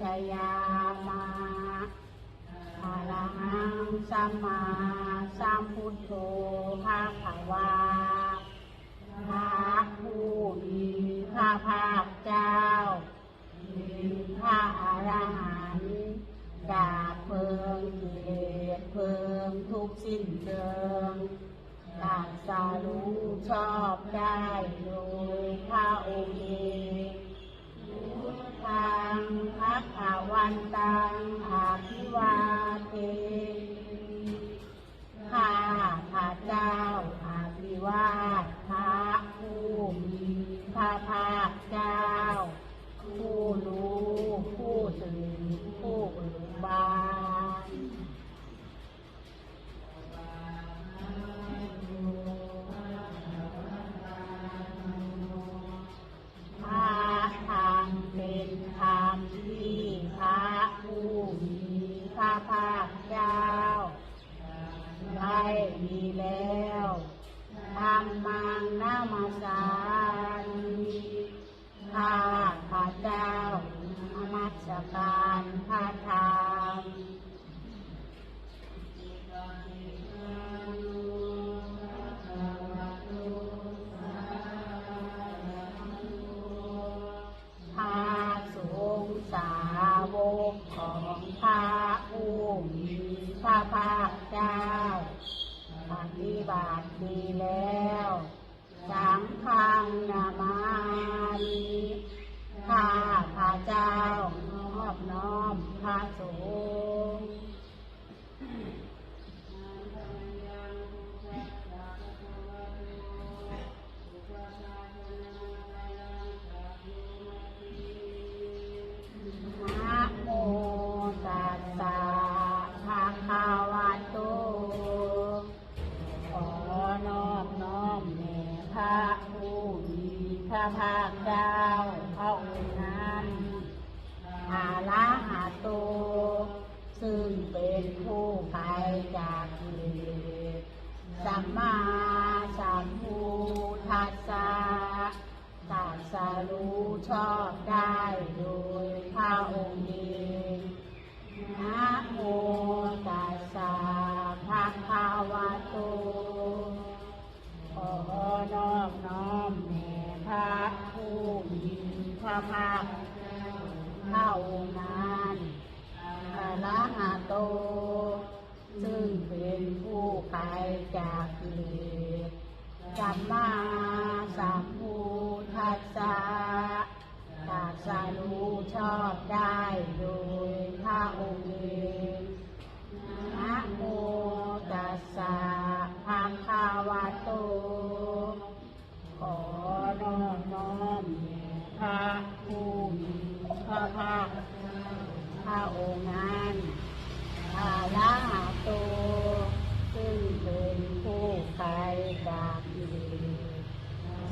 ชยามาอาลังสัมมาสัมพุทโธภาขาวาพระผู้มีพระภาคเจ้ามีพระอรหันต์ดาเพิ่งกิเลสเพิ่งทุกสิ้นเชิงตัดสารู้ชอบได้โดยพระองค์ กขาวันตังอาภิวาเทข้าพระเจ้าอาภิวาทพระผู้มีพระภาคเจ้า ผู้รู้ผู้ตื่นผู้เบิกบานพระธรรมเป็นธรรมที่ พระภาคเจ้าได้มีแล้ว ภาคเจ้าปฏิบัติดีแล้ว สังฆังนามา ภาคเจ้าพระองค์นั้นอาละหาโตซึ่งเป็นผู้ไกลจากกิเลสสัมมาสัมพุทธัสสะตรัสรู้ชอบได้โดยพระองค์เองนะโม พระภาคพระองค์นั้นพระละหะโต ซึ่งเป็นผู้ไกลจากกิเลสสัมมาสัมพุทธัสสะตรัสรู้ชอบได้โดยพระองค์เอง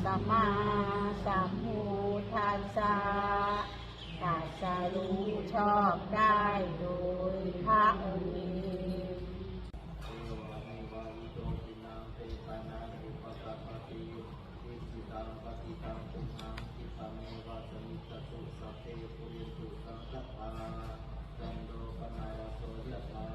สัมมาสัมพุทธัสสะตรัสรู้ชอบได้โดยพระองค์เองเอวะเมวะอิโตปินังเปตานังอุปกัปปติอิสิตังปฏิตังตุมหังคิปะเมวะสมิจจตุสัพเพปุริสุสังกัปปะจันโดปนายโสยะถา